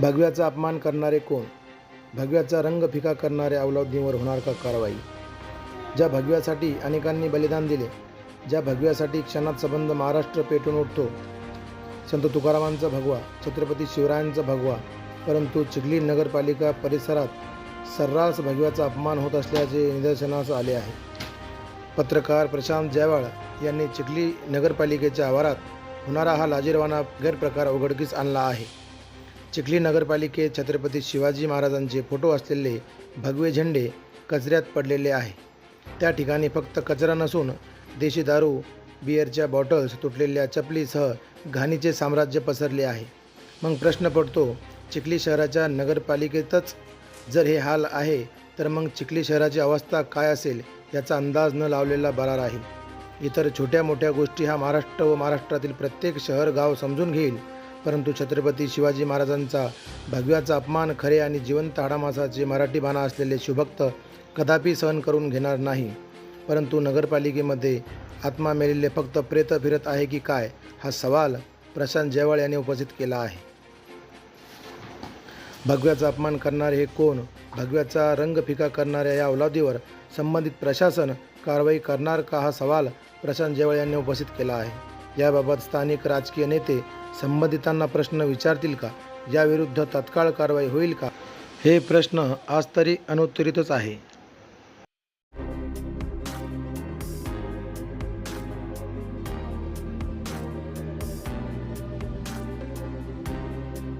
भगव्याचा अपमान करणारे कोण? भगव्याचा रंग फिका करणाऱ्या अवलादींवर होणार का कारवाई? ज्या भगव्यासाठी अनेकांनी बलिदान दिले ज्या भगव्यासाठी क्षणात संबंध महाराष्ट्र पेटून उठतो. संत तुकारामांचा भगवा छत्रपती शिवरायांचा भगवा परंतु चिखली नगरपालिका परिसरात सर्रास भगव्याचा अपमान होत असल्याचे निदर्शनास आले आहे. पत्रकार प्रशांत जयवाळ यांनी चिखली नगरपालिकेच्या आवारात होणारा हा लाजीरवाना गैरप्रकार उघडकीस आणला आहे. चिखली नगरपालिकेत छत्रपती शिवाजी महाराजांचे फोटो असलेले भगवे झेंडे कचऱ्यात पडलेले आहे. त्या ठिकाणी फक्त कचरा नसून देशी दारू बिअरच्या बॉटल्स तुटलेल्या चपलीसह घाणीचे साम्राज्य पसरले आहे. मग प्रश्न पडतो चिखली शहराच्या नगरपालिकेतच जर हे हाल आहे तर मग चिखली शहराची अवस्था काय असेल याचा अंदाज न लावलेला बरा राहील. इतर छोट्या मोठ्या गोष्टी हा महाराष्ट्र व महाराष्ट्रातील प्रत्येक शहर गाव समजून घेईल. परंतु छत्रपती शिवाजी महाराजांचा भगव्याचा अपमान खरे आणि जिवंत हाडामासाचे मराठी बाणा असलेले शिवभक्त कदापि सहन करून घेणार नाही. परंतु नगरपालिकेमध्ये आत्मा मेलेले फक्त प्रेत फिरत आहे की काय हा सवाल प्रशांत जयवाळ यांनी उपस्थित केला आहे. भगव्याचा अपमान करणारे हे कोण? भगव्याचा रंग फिका करणाऱ्या या अवलादीवर संबंधित प्रशासन कारवाई करणार का हा सवाल प्रशांत जयवाळ यांनी उपस्थित केला आहे. याबाबत स्थानिक राजकीय नेते संबंधितांना प्रश्न विचारतील का? याविरुद्ध तत्काळ कारवाई होईल का? हे प्रश्न आज तरी अनुत्तरितच आहे.